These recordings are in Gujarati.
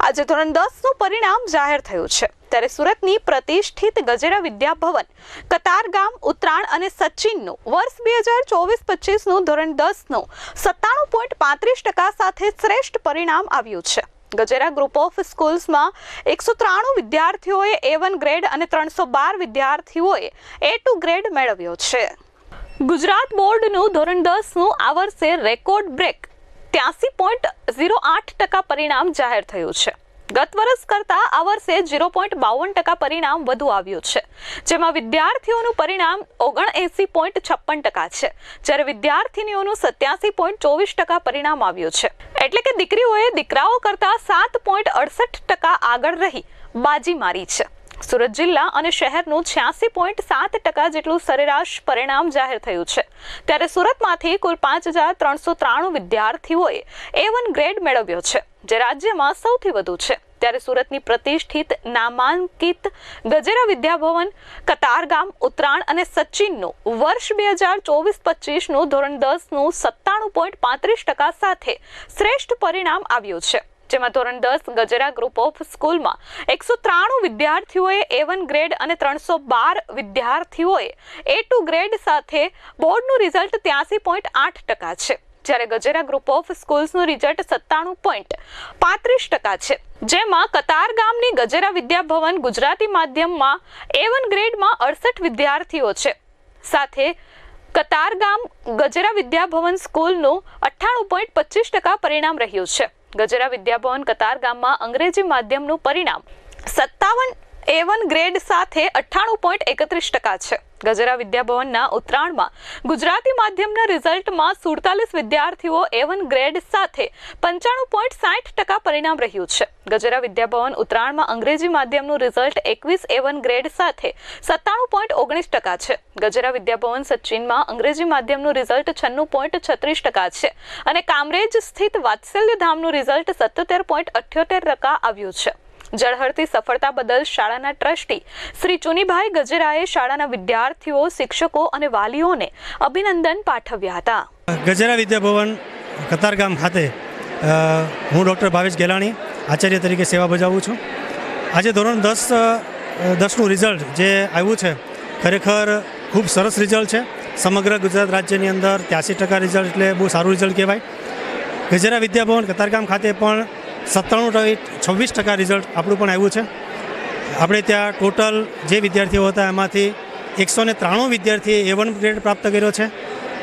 આજે ધોરણ દસનું પરિણામ જાહેર થયું છે. ત્યારે સુરતની પ્રતિષ્ઠિત ગજેરા વિદ્યાભવન, કતારગામ, ઉત્તરાયણ અને સચિનનું વર્ષ બે હજાર ચોવીસ પચીસનું ધોરણ દસનું સત્તાણું પોઈન્ટ પાંત્રીસ ટકા સાથે શ્રેષ્ઠ પરિણામ આવ્યું છે. ગજેરા ગ્રુપ ઓફ સ્કૂલ્સમાં એકસો ત્રાણું વિદ્યાર્થીઓએ એ વન ગ્રેડ અને ત્રણસો બાર વિદ્યાર્થીઓએ એ ટુ ગ્રેડ મેળવ્યો છે. ગુજરાત બોર્ડનું ધોરણ દસનું આ વર્ષે રેકોર્ડ બ્રેક ત્યાસી પોઈન્ટ ઝીરો આઠ ટકા પરિણામ જાહેર થયું છે. ગત વર્ષ કરતાં આ વર્ષે ઝીરો પોઈન્ટ બાવન ટકા પરિણામ વધુ આવ્યું છે. જેમાં વિદ્યાર્થીઓનું પરિણામ ઓગણએંસી પોઈન્ટ છપ્પન ટકા છે. જ્યારે વિદ્યાર્થિનીઓનું સત્યાસી પોઈન્ટ ચોવીસ ટકા પરિણામ આવ્યું છે. એટલે કે દીકરીઓએ દીકરાઓ કરતાં સાત પોઈન્ટ અડસઠ ટકા આગળ રહી, બાજી મારી છે. સુરત જિલ્લા અને શહેરનું છ્યાસી પોઈન્ટ સાત ટકા જેટલું સરેરાશ પરિણામ જાહેર થયું છે. ત્યારે સુરતમાંથી કુલ પાંચ હજાર ત્રણસો ત્રાણું વિદ્યાર્થીઓએ એ વન ગ્રેડ મેળવ્યો છે, જે રાજ્યમાં સૌથી વધુ છે. ત્યારે સુરતની પ્રતિષ્ઠિત નામાંકિત ગજેરા વિદ્યાભવન, કતારગામ, ઉત્તરાયણ અને સચિનનું વર્ષ બે હજાર ચોવીસ પચીસનું ધોરણ દસનું સત્તાણું પોઈન્ટ પાંત્રીસ ટકા સાથે શ્રેષ્ઠ પરિણામ આવ્યું છે. જેમાં ધોરણ દસ ગજરા ગ્રુપ ઓફ સ્કૂલમાં એકસો ત્રાણું વિદ્યાર્થીઓએ એ વન ગ્રેડ અને ત્રણસો બાર વિદ્યાર્થીઓએ એ ટુ ગ્રેડ સાથે બોર્ડનું રિઝલ્ટ ત્યાસી પોઈન્ટ આઠ ટકા છે. જ્યારે ગજેરા ગ્રુપ ઓફ સ્કૂલ્સનું રિઝલ્ટ સત્તાણું પોઈન્ટ પાંત્રીસ ટકા છે. જેમાં કતાર ગામની ગજેરા વિદ્યાભવન ગુજરાતી માધ્યમમાં એ વન ગ્રેડમાં અડસઠ વિદ્યાર્થીઓ છે. સાથે કતાર ગામ ગજેરા વિદ્યાભવન સ્કૂલનું અઠ્ઠાણું પોઈન્ટ પચીસ ટકા પરિણામ રહ્યું છે. ગજેરા વિદ્યાભવન કતાર ગામમાં અંગ્રેજી માધ્યમનું પરિણામ સત્તાવન એ વન ગ્રેડ સાથે અઠ્ઠાણું પોઈન્ટ એકત્રીસ ટકા છે. ગજરા વિદ્યાભવનના ઉત્તરાયણમાં ગુજરાતી માધ્યમના રિઝલ્ટમાં સુડતાલીસ વિદ્યાર્થીઓ એ વન ગ્રેડ સાથે પંચાણું પોઈન્ટ સાઠ ટકા પરિણામ રહ્યું છે. ગજરા વિદ્યાભવન ઉત્તરાયણમાં અંગ્રેજી માધ્યમનું રિઝલ્ટ એકવીસ એ વન ગ્રેડ સાથે સત્તાણું પોઈન્ટ ઓગણીસ ટકા છે. ગજરા વિદ્યાભવન સચિનમાં અંગ્રેજી માધ્યમનું રિઝલ્ટ છન્નું પોઈન્ટ છત્રીસ ટકા છે અને કામરેજ સ્થિત વાત્સલ્ય ધામનું રિઝલ્ટ સત્તોતેર પોઈન્ટ અઠ્યોતેર ટકા આવ્યું છે. જળહળતી સફળતા બદલ શાળાના ટ્રસ્ટી શ્રી ચુનીભાઈ ગજેરાએ શાળાના વિદ્યાર્થીઓ, શિક્ષકો અને વાલીઓને અભિનંદન પાઠવ્યા હતા. ગજેરા વિદ્યાભવન કતારગામ ખાતે હું ડૉક્ટર ભાવેશ ગેલાણી, આચાર્ય તરીકે સેવા બજાવું છું. આજે ધોરણ દસ દસનું રિઝલ્ટ જે આવ્યું છે, ખરેખર ખૂબ સરસ રિઝલ્ટ છે. સમગ્ર ગુજરાત રાજ્યની અંદર ત્યાસી ટકા રિઝલ્ટ એટલે બહુ સારું રિઝલ્ટ કહેવાય. ગજેરા વિદ્યાભવન કતારગામ ખાતે પણ સત્તાણું છવ્વીસ ટકા રિઝલ્ટ આપણું પણ આવ્યું છે. આપણે ત્યાં ટોટલ જે વિદ્યાર્થીઓ હતા એમાંથી એકસો ને ત્રાણું વિદ્યાર્થીએ એ વન ગ્રેડ પ્રાપ્ત કર્યો છે.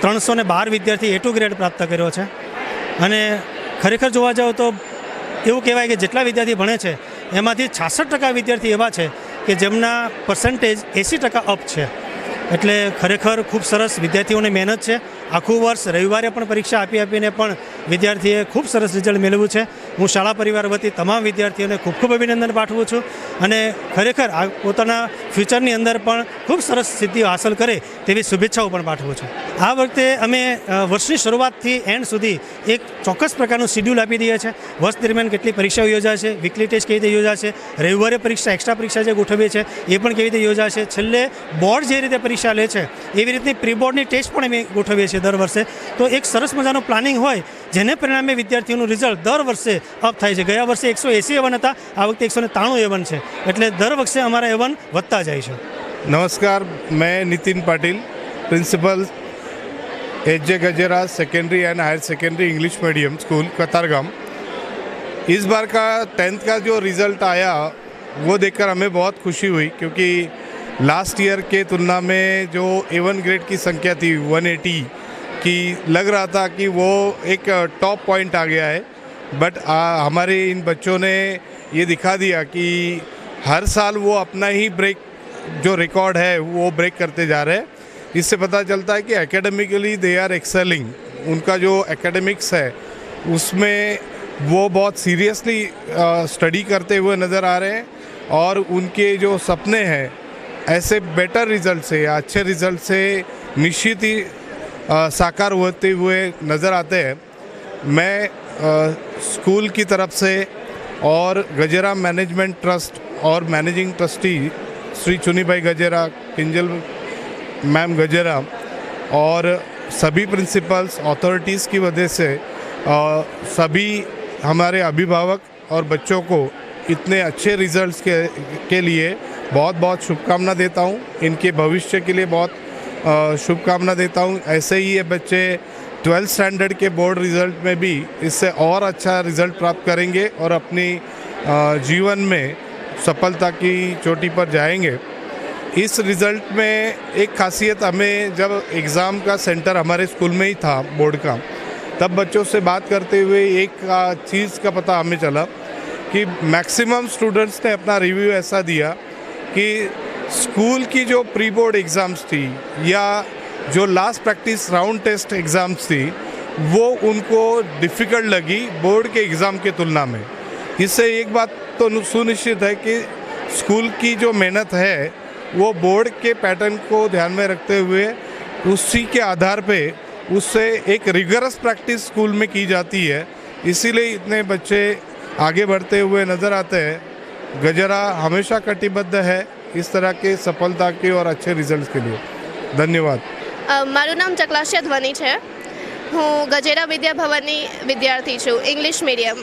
ત્રણસો ને બાર વિદ્યાર્થી એ ટુ ગ્રેડ પ્રાપ્ત કર્યો છે. અને ખરેખર જોવા જાઓ તો એવું કહેવાય કે જેટલા વિદ્યાર્થી ભણે છે, એમાંથી છાસઠ ટકા વિદ્યાર્થી એવા છે કે જેમના પર્સન્ટેજ એંસી ટકા અપ છે. એટલે ખરેખર ખૂબ સરસ વિદ્યાર્થીઓની મહેનત છે. આખું વર્ષ રવિવારે પણ પરીક્ષા આપી આપીને પણ વિદ્યાર્થીએ ખૂબ સરસ રિઝલ્ટ મેળવ્યું છે. હું શાળા પરિવાર વતી તમામ વિદ્યાર્થીઓને ખૂબ ખૂબ અભિનંદન પાઠવું છું અને ખરેખર આ પોતાના ફ્યુચરની અંદર પણ ખૂબ સરસ સિદ્ધિઓ હાંસલ કરે તેવી શુભેચ્છાઓ પણ પાઠવું છું. આ વખતે અમે વર્ષની શરૂઆતથી એન્ડ સુધી એક ચોક્કસ પ્રકારનું શિડ્યુલ આપી દઈએ છીએ વર્ષ દરમિયાન કેટલી પરીક્ષાઓ યોજાશે વીકલી ટેસ્ટ કેવી રીતે યોજાશે, રવિવારે પરીક્ષા એક્સ્ટ્રા પરીક્ષા જે ગોઠવીએ છે, એ પણ કેવી રીતે યોજાશે, છેલ્લે બોર્ડ જે રીતે પરીક્ષા લે છે, એવી રીતની પ્રી બોર્ડની ટેસ્ટ પણ અમે ગોઠવીએ છીએ. દર વર્ષે તો એક સરસ મજાનું પ્લાનિંગ હોય જેને પરિણામે વિદ્યાર્થીઓનું રિઝલ્ટ દર વર્ષે અપ થાય છે ગયા વર્ષે એકસો એંસી એવન હતા આ વખતે એકસો ને ત્રાણું એવન છે એટલે દર વર્ષે અમારા એવન વધતા જાય છે नमस्कार मैं Nitin Patil principal H J Gajera secondary and higher secondary English medium school Katargam इस बार का टेंथ का जो रिज़ल्ट आया वो देखकर हमें बहुत खुशी हुई क्योंकि लास्ट ईयर के तुलना में जो एवन ग्रेड की संख्या थी 180 की लग रहा था कि वो एक टॉप पॉइंट आ गया है। बट हमारे इन बच्चों ने ये दिखा दिया कि हर साल वो अपना ही ब्रेक जो रिकॉर्ड है, वो ब्रेक करते जा रहे हैं। इससे पता चलता है कि एकेडमिकली दे आर एक्सेलिंग उनका जो एकेडमिक्स है, उसमें वो बहुत सीरियसली स्टडी करते हुए नज़र आ रहे हैं और उनके जो सपने हैं ऐसे बेटर रिज़ल्ट से या अच्छे रिज़ल्ट से निश्चित ही साकार होते हुए नज़र आते हैं। मैं अ, स्कूल की तरफ़ से और गजेरा मैनेजमेंट ट्रस्ट और managing trustee Shri Chuni bhai Gajera Kinjal ma'am Gajera और सभी प्रिंसिपल्स अथॉरिटीज़ की वजह से अ, सभी हमारे अभिभावक और बच्चों को इतने अच्छे रिजल्ट्स के के लिए बहुत बहुत शुभकामना देता हूँ। इनके भविष्य के लिए बहुत शुभकामना देता हूँ। ऐसे ही ये बच्चे ट्वेल्थ स्टैंडर्ड के बोर्ड रिज़ल्ट में भी इससे और अच्छा रिज़ल्ट प्राप्त करेंगे और अपनी जीवन में सफलता की चोटी पर जाएँगे। इस रिज़ल्ट में एक खासियत हमें जब एग्ज़ाम का सेंटर हमारे स्कूल में ही था बोर्ड का, तब बच्चों से बात करते हुए एक चीज़ का पता हमें चला। कि मैक्सिमम स्टूडेंट्स ने अपना रिव्यू ऐसा दिया कि स्कूल की जो प्री बोर्ड एग्ज़ाम्स थी या जो last practice round test exams थी, वो उनको डिफ़िकल्ट लगी बोर्ड के एग्ज़ाम के तुलना में। इससे एक बात तो सुनिश्चित है कि स्कूल की जो मेहनत है, वो बोर्ड के पैटर्न को ध्यान में रखते हुए, उसी के आधार पे उससे एक रिगरस प्रैक्टिस स्कूल में की जाती है। इसीलिए इतने बच्चे आगे बढ़ते हुए नज़र आते हैं गजरा हमेशा कटिबद्ध है इस तरह के सफलता के और अच्छे रिजल्ट के लिए धन्यवाद અ, મારું નામ ચકલાશિયા ધ્વની છે હું ગજેરા વિદ્યા ભવનની વિદ્યાર્થી છું English medium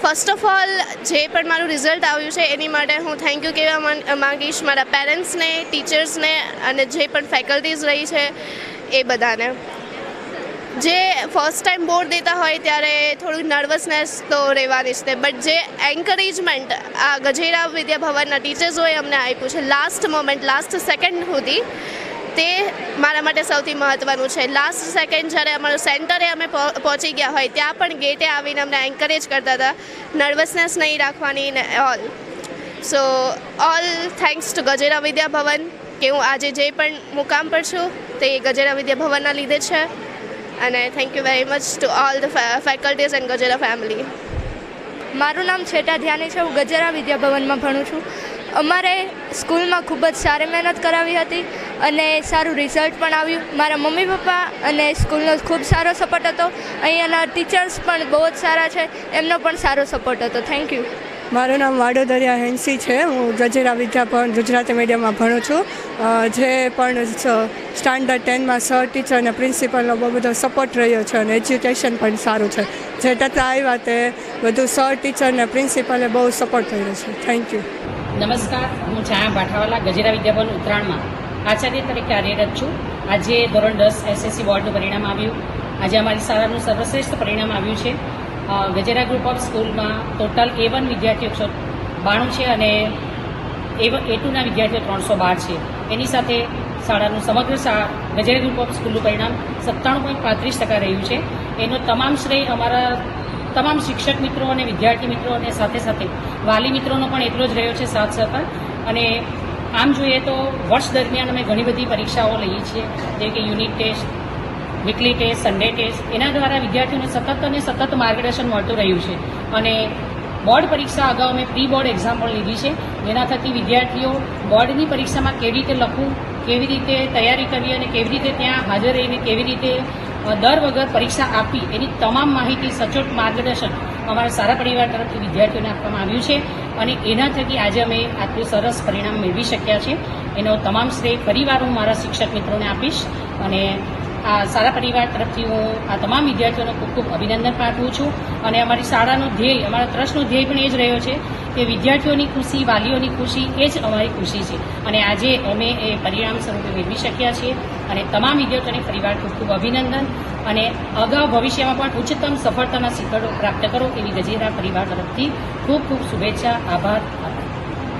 first of all જે પણ મારું રિઝલ્ટ આવ્યું છે એની માટે હું થેન્ક યુ કહેવા માંગ- માંગીશ મારા પેરેન્ટ્સને ટીચર્સને અને જે પણ ફેકલ્ટીઝ રહી છે એ બધાને જે ફર્સ્ટ ટાઈમ બોર્ડ દેતા હોય ત્યારે થોડું નર્વસનેસ તો રહેવાની જ તે બટ જે એન્કરેજમેન્ટ આ ગજેરા વિદ્યાભવનના ટીચર્સોએ અમને આપ્યું છે લાસ્ટ મોમેન્ટ લાસ્ટ સેકન્ડ સુધી, તે મારા માટે સૌથી મહત્ત્વનું છે. લાસ્ટ સેકન્ડ જ્યારે અમારું સેન્ટરે અમે પહો- પહોંચી ગયા હોય, ત્યાં પણ ગેટે આવીને અમને એન્કરેજ કરતા હતા નર્વસનેસ નહીં રાખવાની ને all so all thanks to Gajera Vidyabhavan કે હું આજે જે પણ મુકામ પર છું, તે ગજેરા વિદ્યાભવનના લીધે છે. અને thank you very much to all the faculties and Gajera family મારું નામ છેટા ધ્યાની છે. હું ગજેરા વિદ્યાભવનમાં ભણું છું. અમારે સ્કૂલમાં ખૂબ જ સારી મહેનત કરાવી હતી અને સારું રિઝલ્ટ પણ આવ્યું. મારા મમ્મી પપ્પા અને સ્કૂલનો ખૂબ સારો સપોર્ટ હતો. અહીંયાના ટીચર્સ પણ બહુ જ સારા છે. એમનો પણ સારો સપોર્ટ હતો. થેન્ક યુ મારું નામ વાડોદરિયા હેન્સી છે. હું ગજેરા વિદ્યાભવન ગુજરાતી મીડિયમમાં ભણું છું. જે પણ સ્ટાન્ડર્ડ ટેનમાં સર, ટીચર અને પ્રિન્સિપલનો બહુ બધો સપોર્ટ રહ્યો છે અને એજ્યુકેશન પણ સારું છે. જે તથા આવ્યા તે બધું સર, ટીચર અને પ્રિન્સિપલે બહુ સપોર્ટ કર્યો છે. થેન્ક યુ નમસ્કાર. હું છાયા ભાઠાવાલા, ગજેરા વિદ્યાભવન ઉત્તરાયણમાં આચાર્ય તરીકે કાર્યરત છું. આજે ધોરણ દસ એસએસસી બોર્ડનું પરિણામ આવ્યું. આજે અમારી શાળાનું સર્વશ્રેષ્ઠ પરિણામ આવ્યું છે. ગજેરા ગ્રુપ ઓફ સ્કૂલમાં ટોટલ એ વન વિદ્યાર્થીઓ એકસો બાણું છે અને એ એ ટુના વિદ્યાર્થીઓ ત્રણસો બાર છે. એની સાથે શાળાનું સમગ્ર ગજેરા ગ્રુપ ઓફ સ્કૂલનું પરિણામ સત્તાણું પોઈન્ટ પાંત્રીસ ટકા રહ્યું છે. એનો તમામ શ્રેય અમારા તમામ શિક્ષક મિત્રો અને વિદ્યાર્થી મિત્રો અને સાથે સાથે વાલી મિત્રોનો પણ એટલો જ રહ્યો છે સાથ સફર અને આમ જોઈએ તો વર્ષ દરમિયાન અમે ઘણી બધી પરીક્ષાઓ લઈએ છીએ. જેવી કે unit test weekly test Sunday test એના દ્વારા વિદ્યાર્થીઓને સતત અને સતત માર્ગદર્શન મળતું રહ્યું છે. અને બોર્ડ પરીક્ષા અગાઉ અમે પ્રી બોર્ડ એક્ઝામ પણ લીધી છે. જેના થકી વિદ્યાર્થીઓ બોર્ડની પરીક્ષામાં કેવી રીતે લખવું, કેવી રીતે તૈયારી કરવી અને કેવી રીતે ત્યાં હાજર રહીને કેવી રીતે દર વગર પરીક્ષા આપવી, એની તમામ માહિતી, સચોટ માર્ગદર્શન અમારા સારા પરિવાર તરફથી વિદ્યાર્થીઓને આપવામાં આવ્યું છે. અને એના થકી આજે અમે આટલું સરસ પરિણામ મેળવી શક્યા છે એનો તમામ શ્રેય ફરીવાર હું મારા શિક્ષક મિત્રોને આપીશ. અને આ સારા પરિવાર તરફથી હું આ તમામ વિદ્યાર્થીઓને ખૂબ ખૂબ અભિનંદન પાઠવું છું. અને અમારી શાળાનો ધ્યેય, અમારા ટ્રસ્ટનો ધ્યેય પણ એ જ રહ્યો છે કે વિદ્યાર્થીઓની ખુશી, વાલીઓની ખુશી એ જ અમારી ખુશી છે. અને આજે અમે એ પરિણામ સ્વરૂપે મેળવી શક્યા છીએ. અને તમામ વિદ્યાર્થીઓને પરિવાર ખૂબ ખૂબ અભિનંદન. અને અગાઉ ભવિષ્યમાં પણ ઉચ્ચતમ સફળતાના શિખરો પ્રાપ્ત કરો એવી ગજેરા પરિવાર તરફથી ખૂબ ખૂબ શુભેચ્છા, આભાર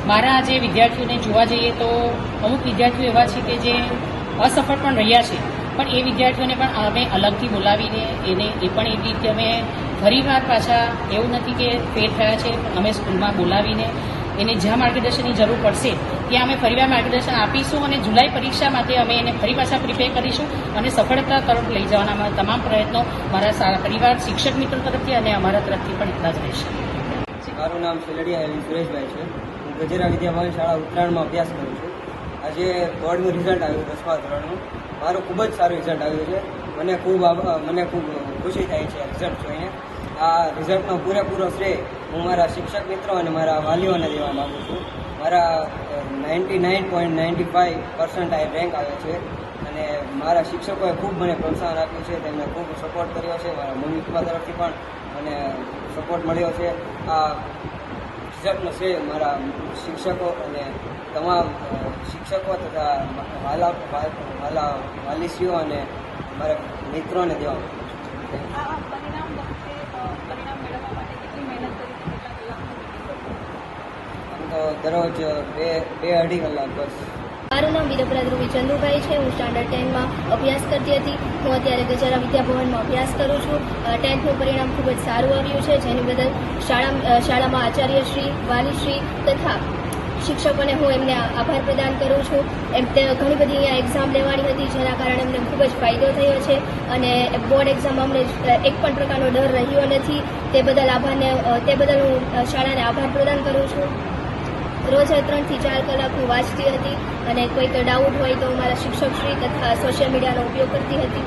મારા આજે વિદ્યાર્થીઓને જોવા જઈએ તો અમુક વિદ્યાર્થીઓ એવા છે કે જે અસફળ પણ રહ્યા છે. પણ એ વિદ્યાર્થીઓને પણ અમે અલગથી બોલાવીને એને એ પણ એવી રીતે અમે ફરીવાર પાછા એવું નથી કે ફેર થયા છે, અમે સ્કૂલમાં બોલાવીને એને જ્યાં માર્ગદર્શનની જરૂર પડશે, ત્યાં અમે ફરીવાર માર્ગદર્શન આપીશું અને જુલાઈ પરીક્ષા માટે અમે એને ફરી પાછા પ્રિપેર કરીશું અને સફળતા તરફ લઈ જવાના અમારા તમામ પ્રયત્નો મારા પરિવાર, શિક્ષક મિત્રો તરફથી અને અમારા તરફથી પણ એટલા જ રહેશે. મારું નામ સેલડિયા એવી સુરેશભાઈ છે. હું ગજેરા વિદ્યાભવન શાળા ઉત્તરાયણમાં અભ્યાસ કરું છું. આજે બોર્ડનું રિઝલ્ટ આવ્યું, દસમા ધોરણનું. મારું ખૂબ જ સારું રિઝલ્ટ આવ્યું છે. મને ખૂબ મને ખૂબ ખુશી થાય છે રિઝલ્ટ જોઈને. આ રિઝલ્ટનો પૂરેપૂરો શ્રેય હું મારા શિક્ષક મિત્રો અને મારા વાલીઓને દેવા માગું છું. મારા ninety nine point ninety five percentile rank આવ્યો છે અને મારા શિક્ષકોએ ખૂબ મને પ્રોત્સાહન આપ્યું છે. તેમણે ખૂબ સપોર્ટ કર્યો છે. મારા મમ્મી પપ્પા તરફથી પણ મને સપોર્ટ મળ્યો છે. આ રિઝલ્ટનો છે મારા શિક્ષકો અને તમામ શિક્ષકો તથા વાલા વાલા વાલીશ્રીઓ અને મારા મિત્રોને દેવા આમ તો દરરોજ બે બે અઢી કલાક બસ મારું નામ વીરપરા ધ્રુવી છે. હું સ્ટાન્ડર્ડ ટેનમાં અભ્યાસ કરતી હતી. હું અત્યારે ગજારા વિદ્યાભવનમાં અભ્યાસ કરું છું. ટેન્થનું પરિણામ ખૂબ જ સારું આવ્યું છે, જેની બદલ શાળા શાળામાં આચાર્યશ્રી વાલીશ્રી તથા શિક્ષકોને હું એમને આભાર પ્રદાન કરું છું. એમ, તે ઘણી બધી અહીંયા એક્ઝામ લેવાની હતી, જેના કારણે અમને ખૂબ જ ફાયદો થયો છે. અને બોર્ડ એક્ઝામ અમને એક પણ પ્રકારનો ડર રહ્યો નથી. તે બદલ આભારને તે બદલ હું શાળાને આભાર પ્રદાન કરું છું. રોજ ત્રણથી ચાર કલાક હું વાંચતી હતી અને કોઈક ડાઉટ હોય તો મારા શિક્ષકશ્રી તથા સોશિયલ મીડિયાનો ઉપયોગ કરતી હતી.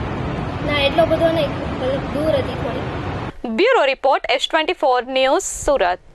ના, એટલો બધો નહીં, દૂર હતી થોડી. Bureau report S twenty four news Surat.